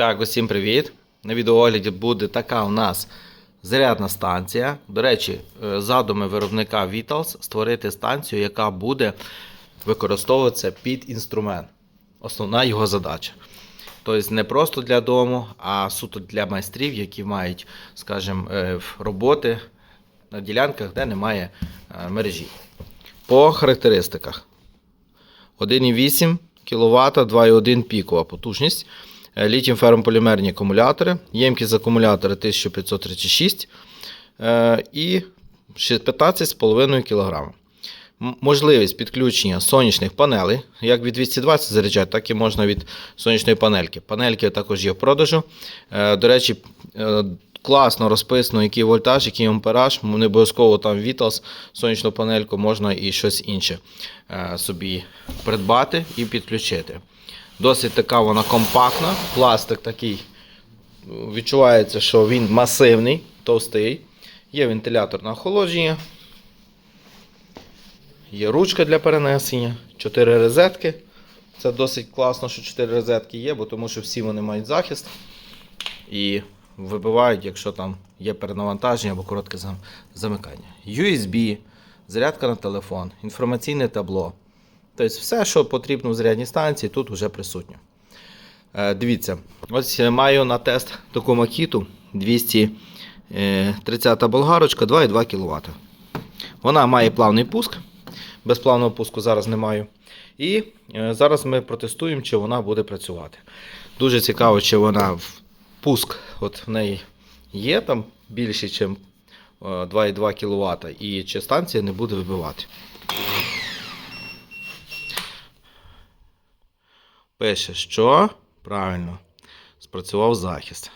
Так, усім привіт. На відеоогляді буде така у нас зарядна станція. До речі, е, задуми виробника Vitals створити станцію, яка буде використовуватися під інструмент. Основна його задача. Тобто не просто для дому, а суто для майстрів, які мають, скажімо, е, роботи на ділянках, де немає е, мережі. По характеристиках. 1,8 кВт, 2,1 пікова потужність. Літіум феррополімерні акумулятори. Ємкість акумулятора 1536 е, і 15,5 кг. Можливість підключення сонячних панелей, як від 220 заряджати, так і можна від сонячної панельки. Панельки також є в продажу. Е, До речі, е, класно розписано, який вольтаж, який ампераж. Не обов'язково там Vitals, сонячну панельку, можна і щось інше е, собі придбати і підключити. Досить така вона компактна, пластик такий. Відчувається, що він масивний, товстий. Є вентилятор на охолодження. Є ручка для перенесення, 4 розетки. Це досить класно, що 4 розетки є, бо тому що всі вони мають захист і вибивають, якщо там є перенавантаження або коротке замикання. USB, зарядка на телефон, інформаційне табло. Тобто все, що потрібно в зарядній станції, тут вже присутньо. Е, дивіться, ось маю на тест таку макіту 230 болгарочка 2,2 кВт. Вона має плавний пуск. Без плавного пуску зараз не маю. І е, зараз ми протестуємо, чи вона буде працювати. Дуже цікаво, чи вона в пуск от в неї є там більше, ніж 2,2 кВт, і чи станція не буде вибивати. Пише, що правильно спрацював захист.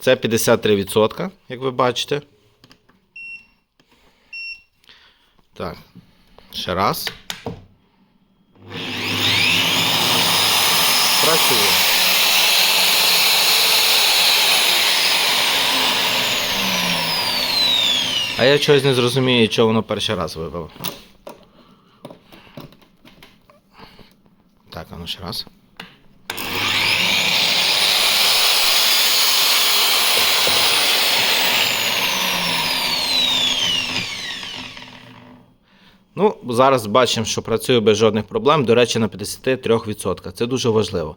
Це 53%, як ви бачите. Так, ще раз. Працює. А я чогось не зрозумію, чого воно перший раз вибило. Так, а ну ще раз. Ну, зараз бачимо, що працює без жодних проблем. До речі, на 53%. Це дуже важливо.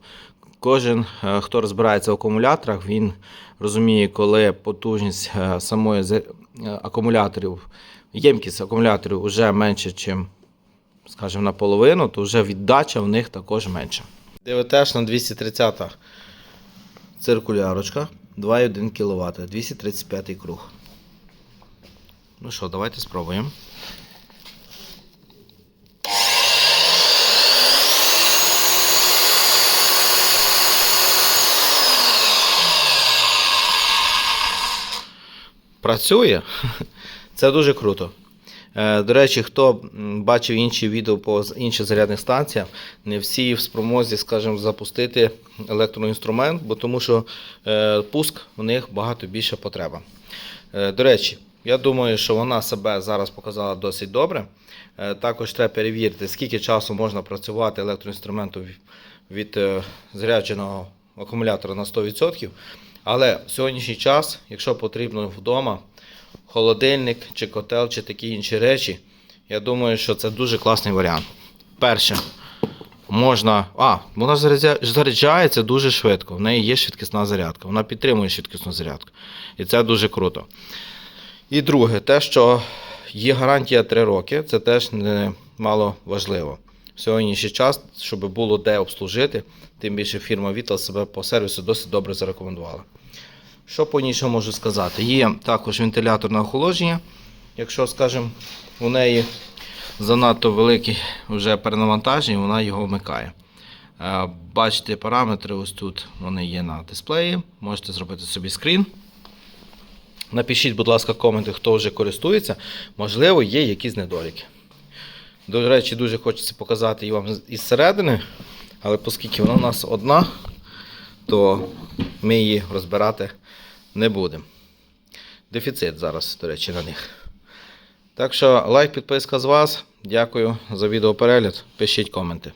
Кожен, е, хто розбирається в акумуляторах, він розуміє, коли потужність е, самої е, акумуляторів, ємкість акумуляторів вже менше, ніж, скажімо, наполовину, то вже віддача в них також менша. ДВТ на 230 циркулярочка, 2,1 кВт, 235 круг. Ну що, давайте спробуємо. Працює. Це дуже круто. Е, До речі, хто бачив інші відео по інших зарядних станціях, не всі в спромозі, скажімо, запустити електроінструмент, бо тому що е, пуск у них багато більше потреба. Е, До речі, я думаю, що вона себе зараз показала досить добре. Також треба перевірити, скільки часу можна працювати електроінструменту від- зарядженого акумулятора на 100%. Але в сьогоднішній час, якщо потрібно вдома, холодильник чи котел, чи такі інші речі, я думаю, що це дуже класний варіант. Перше, можна. А, вона заряджається дуже швидко. В неї є швидкісна зарядка. Вона підтримує швидкісну зарядку. І це дуже круто. І друге, те, що є гарантія 3 роки, це теж немало важливо. В сьогоднішній час, щоб було де обслужити, тим більше фірма Vital себе по сервісу досить добре зарекомендувала. Що по ній ще можу сказати? Є також вентилятор на охолодження. Якщо, скажімо, у неї занадто велике вже перенавантаження, вона його вмикає. Е, Бачите параметри, ось тут вони є на дисплеї. Можете зробити собі скрін. Напишіть, будь ласка, коменти, хто вже користується. Можливо, є якісь недоліки. До речі, дуже хочеться показати і вам із середини, але оскільки вона у нас одна, то ми її розбирати не будемо. Дефіцит зараз, до речі, на них. Так що лайк, підписка з вас. Дякую за відеоперегляд. Пишіть коменти.